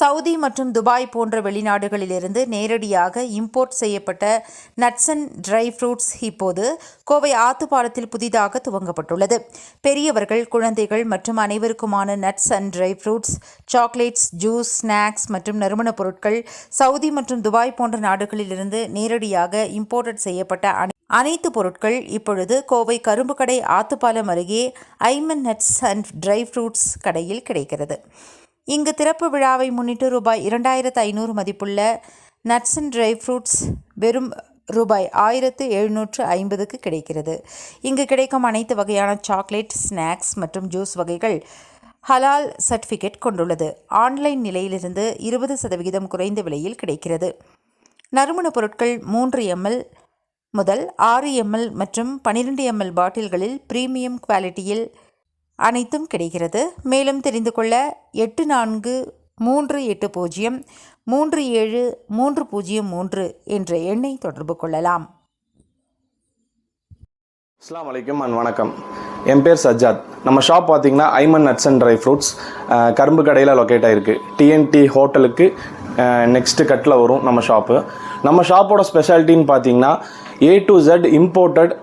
Saudi மற்றும் Dubai போன்ற வெளிநாடுகளிலிருந்து நேரடியாக இம்போர்ட் செய்யப்பட்ட நட்ஸ் அண்ட் ட்ரை ஃப்ரூட்ஸ் இப்போது கோவை ஆத்துப்பாலத்தில் புதிதாக துவங்கப்பட்டுள்ளது. பெரியவர்கள் குழந்தைகள் மற்றும் அனைவருக்குமான nuts and dry fruits chocolates juice snacks மற்றும் நறுமணப் பொருட்கள் சவுதி மற்றும் துபாய் போன்ற நாடுகளிலிருந்து நேரடியாக இம்போர்ட் செய்யப்பட்ட அனை- அனைத்து பொருட்கள் இப்பொழுது கோவை கரும்புக்கடை ஆத்துப்பாலம் அருகே Aiman nuts and dry fruits கடையில் கிடைக்கிறது. இங்கு திறப்பு விழாவை முன்னிட்டு ரூபாய் இரண்டாயிரத்து ஐநூறு மதிப்புள்ள நட்ஸ் அண்ட் ட்ரை ஃப்ரூட்ஸ் வெறும் ரூபாய் ஆயிரத்து எழுநூற்று ஐம்பதுக்கு கிடைக்கிறது. இங்கு கிடைக்கும் அனைத்து வகையான சாக்லேட் ஸ்நாக்ஸ் மற்றும் ஜூஸ் வகைகள் ஹலால் சர்டிஃபிகேட் கொண்டுள்ளது. ஆன்லைன் நிலையிலிருந்து இருபது சதவிகிதம் குறைந்த விலையில் கிடைக்கிறது. நறுமணப் பொருட்கள் மூன்று எம்எல் முதல் ஆறு எம்எல் மற்றும் பன்னிரெண்டு எம்எல் பாட்டில்களில் பிரீமியம் குவாலிட்டியில் அனைத்தும் கிடைக்கிறது மேலும் தெரிந்து கொள்ள எட்டு நான்கு மூன்று எட்டு பூஜ்ஜியம் மூன்று ஏழு மூன்று பூஜ்ஜியம் மூன்று என்ற எண்ணை தொடர்பு கொள்ளலாம். அஸ்லாம் வலைக்கம் அண்ட் வணக்கம். என் பேர் சஜ்ஜாத். நம்ம ஷாப் பார்த்தீங்கன்னா Aiman nuts and dry fruits கரும்பு கடையில் லொக்கேட் ஆகிருக்கு டிஎன்டி ஹோட்டலுக்கு நெக்ஸ்ட்டு கட்டில் வரும் நம்ம ஷாப்பு. நம்ம ஷாப்போட ஸ்பெஷாலிட்டின்னு பார்த்தீங்கன்னா A to Z imported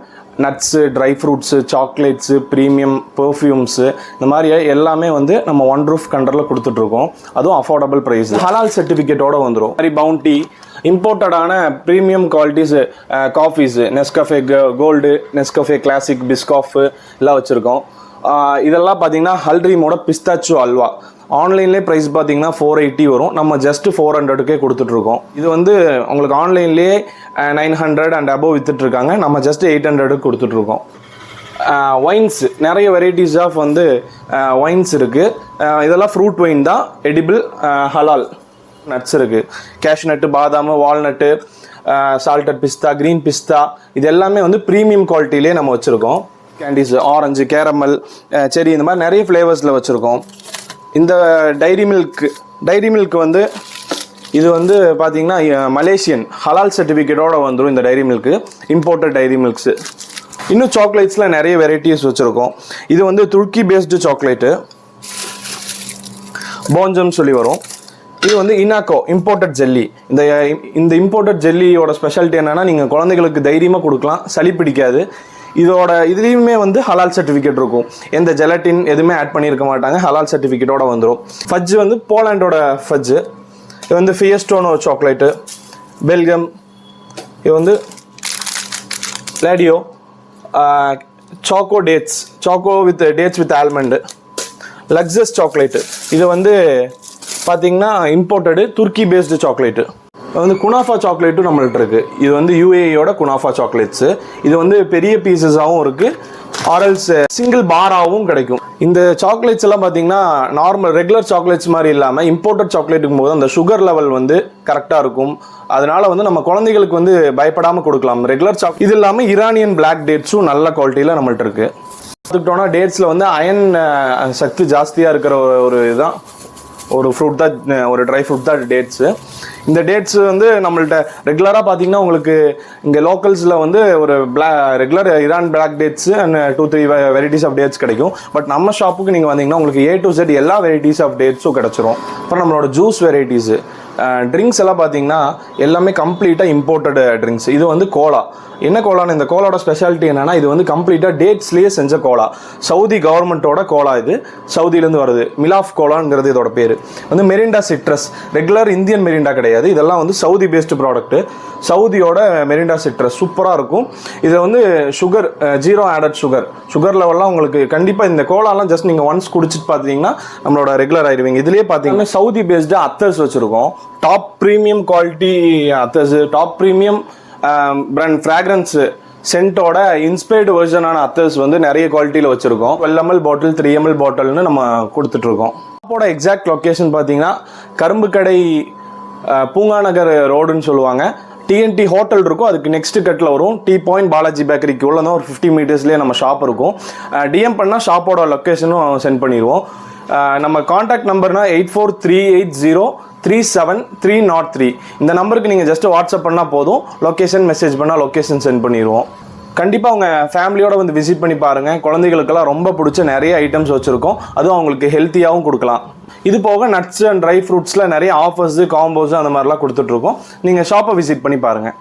nuts dry fruits chocolates premium perfumes இந்த மாதிரி எல்லாமே வந்து நம்ம ஒன் ரூஃப் கண்டரில் கொடுத்துட்ருக்கோம். அதுவும் அஃபோர்டபுள் ப்ரைஸ் ஹலால் சர்டிஃபிகேட்டோட வந்துடும் மாதிரி Bounty இம்போர்ட்டடான premium qualities coffees Nescafe gold Nescafe classic Biscoff எல்லாம் வச்சுருக்கோம். இதெல்லாம் பார்த்தீங்கன்னா ஹல்ட்ரீமோட பிஸ்தாச்சு அல்வா. ஆன்லைன்லேயே ப்ரைஸ் பார்த்தீங்கன்னா ஃபோர் எயிட்டி வரும். நம்ம ஜஸ்ட் ஃபோர் ஹண்ட்ரடுக்கே கொடுத்துட்ருக்கோம். இது வந்து உங்களுக்கு ஆன்லைன்லேயே நைன் ஹண்ட்ரட் அண்ட் அபோவ் வித்துட்ருக்காங்க. நம்ம ஜஸ்ட் எயிட் ஹண்ட்ரடுக்கு கொடுத்துட்ருக்கோம். ஒயின்ஸ் நிறைய வெரைட்டிஸ் ஆஃப் வந்து ஒயின்ஸ் இருக்குது இதெல்லாம் ஃப்ரூட் ஒயின் தான். எடிபிள் ஹலால் நட்ஸ் இருக்குது கேஷ்நட்டு பாதாம் வால்நட்டு சால்டட் பிஸ்தா க்ரீன் பிஸ்தா இது எல்லாமே வந்து ப்ரீமியம் குவாலிட்டிலே நம்ம வச்சுருக்கோம். கேண்டீஸ் ஆரஞ்சு கேரமல் செரி இந்த மாதிரி நிறைய ஃப்ளேவர்ஸில் வச்சுருக்கோம். இந்த டைரி மில்க் டைரி மில்க் வந்து இது வந்து பார்த்தீங்கன்னா மலேசியன் ஹலால் சர்டிஃபிகேட்டோடு வந்துடும் இந்த dairy milk imported dairy milks இன்னும் சாக்லேட்ஸில் நிறைய வெரைட்டிஸ் வச்சுருக்கோம். இது வந்து துருக்கி பேஸ்டு சாக்லேட்டு போஞ்சம்னு சொல்லி வரும். இது வந்து இனாக்கோ இம்போர்ட்டட் ஜெல்லி இந்த இந்த இம்போர்ட்டட் ஜெல்லியோட ஸ்பெஷாலிட்டி என்னென்னா நீங்கள் குழந்தைகளுக்கு தைரியமாக கொடுக்கலாம். சளி பிடிக்காது. இதோட இதுலேயுமே வந்து ஹலால் சர்டிஃபிகேட் இருக்கும். எந்த ஜெலட்டின் எதுவுமே ஆட் பண்ணியிருக்க மாட்டாங்க. ஹலால் சர்டிஃபிகேட்டோட வந்துடும் ஃபஜ்ஜு வந்து போலாண்டோட ஃபஜ்ஜு இது வந்து ஃபியஸ்டோன்னு ஒரு சாக்லேட்டு பெல்கம் இது வந்து லேடியோ choco dates choco with dates with almond லக்ஸஸ் chocolate இது வந்து பார்த்தீங்கன்னா இம்போர்ட்டடு துர்க்கி பேஸ்டு சாக்லேட்டு வந்து குனாஃபா சாக்லேட்டும் நம்மள்ட்ட இருக்குது இது வந்து யூஏயோட குனாஃபா சாக்லேட்ஸு. இது வந்து பெரிய பீசஸாகவும் இருக்குது ஆரல்ஸ் சிங்கிள் பாராகவும் கிடைக்கும். இந்த சாக்லேட்ஸ் எல்லாம் பார்த்தீங்கன்னா நார்மல் ரெகுலர் சாக்லேட்ஸ் மாதிரி இல்லாமல் இம்போர்ட்டட் சாக்லேட்டுக்கும் போது அந்த சுகர் லெவல் வந்து கரெக்டாக இருக்கும். அதனால வந்து நம்ம குழந்தைகளுக்கு வந்து பயப்படாமல் கொடுக்கலாம். ரெகுலர் சாக் இது இல்லாமல் ஈரானியன் பிளாக் டேட்ஸும் நல்ல குவாலிட்டியில் நம்மள்ட்ட இருக்குது பார்த்துக்கிட்டோம்னா டேட்ஸில் வந்து அயன் சக்தி ஜாஸ்தியாக இருக்கிற ஒரு- ஒரு இதுதான். ஒரு ஃப்ரூட் தான் ஒரு ட்ரை ஃப்ரூட் தான் டேட்ஸு இந்த டேட்ஸ் வந்து நம்மள்ட்ட ரெகுலராக பார்த்தீங்கன்னா உங்களுக்கு இங்கே லோக்கல்ஸில் வந்து ஒரு பிளா regular Iran black dates and two three varieties of dates கிடைக்கும். பட் நம்ம ஷாப்புக்கு நீங்கள் வந்தீங்கன்னா உங்களுக்கு ஏ டு செட் எல்லா வெரைட்டிஸ் ஆஃப் டேட்ஸும் கிடச்சிரும். அப்புறம் நம்மளோட ஜூஸ் வெரைட்டிஸு ட்ரிங்க்ஸ் எல்லாம் பார்த்தீங்கன்னா எல்லாமே கம்ப்ளீட்டாக இம்போர்ட்டட் ட்ரிங்க்ஸ் இது வந்து கோலா. என்ன கோலான்னு இந்த கோலாவோட ஸ்பெஷாலிட்டி என்னென்னா இது வந்து கம்ப்ளீட்டாக டேட்ஸ்லேயே செஞ்ச கோலா. சவுதி கவர்மெண்ட்டோட கோலா இது. சவுதியிலேருந்து வருது. மிலாஃப் கோலாங்கிறது இதோட பேர். வந்து Mirinda citrus regular Indian Mirinda கிடையாது. இதெல்லாம் வந்து சவுதி பேஸ்டு ப்ராடக்ட்டு சவுதியோட மெரிண்டா சிட்ரஸ் சூப்பராக இருக்கும். இதை வந்து sugar zero added sugar sugar லெவல்லாம் உங்களுக்கு கண்டிப்பாக இந்த கோலாலாம் ஜஸ்ட் நீங்கள் ஒன்ஸ் குடிச்சிட்டு பார்த்தீங்கன்னா நம்மளோட ரெகுலர் ஆயிடுவீங்க இதுலேயே பார்த்தீங்கன்னா சவுதி பேஸ்டு அத்தர்ஸ் வச்சுருக்கோம். டாப் ப்ரீமியம் குவாலிட்டி அத்தஸு டாப் ப்ரீமியம் பிராண்ட் ஃப்ராக்ரன்ஸு சென்ட்டோட இன்ஸ்பைர்டு வெர்ஷனான அத்தர்ஸ் வந்து நிறைய குவாலிட்டியில் வச்சுருக்கோம். Twelve ML bottle three ML பாட்டில்னு நம்ம கொடுத்துட்ருக்கோம். ஷாப்போட எக்ஸாக்ட் லொக்கேஷன் பார்த்தீங்கன்னா கரும்பு கடை பூங்காநகர் பூங்கா நகர் ரோடுன்னு சொல்லுவாங்க. டிஎன்டி ஹோட்டல் இருக்கும். அதுக்கு நெக்ஸ்ட் கட்டில் வரும். டீ பாயிண்ட் பாலாஜி பேக்கரிக்கு உள்ள ஒரு ஃபிஃப்டி மீட்டர்ஸ்லேயே நம்ம ஷாப் இருக்கும். டிஎம் பண்ணால் ஷாப்போட லொக்கேஷனும் சென்ட் பண்ணிடுவோம். Uh, நம்ம contact நம்பர்னா eight four three eight zero three seven three naught three இந்த நம்பருக்கு நீங்கள் ஜஸ்ட் வாட்ஸ்அப் பண்ணால் போதும். லொக்கேஷன் மெசேஜ் பண்ணால் லொக்கேஷன் சென்ட் பண்ணிடுவோம் கண்டிப்பாக அவங்க ஃபேமிலியோட வந்து விசிட் பண்ணி பாருங்கள் குழந்தைகளுக்கெல்லாம் ரொம்ப பிடிச்ச நிறைய ஐட்டம்ஸ் வச்சுருக்கோம். அதுவும் அவங்களுக்கு ஹெல்த்தியாகவும் கொடுக்கலாம். இது போக நட்ஸ் அண்ட் ட்ரை ஃப்ரூட்ஸில் நிறைய ஆஃபர்ஸு காம்போஸு அந்த மாதிரிலாம் கொடுத்துட்ருக்கோம் நீங்கள் ஷாப்பை விசிட் பண்ணி பாருங்கள்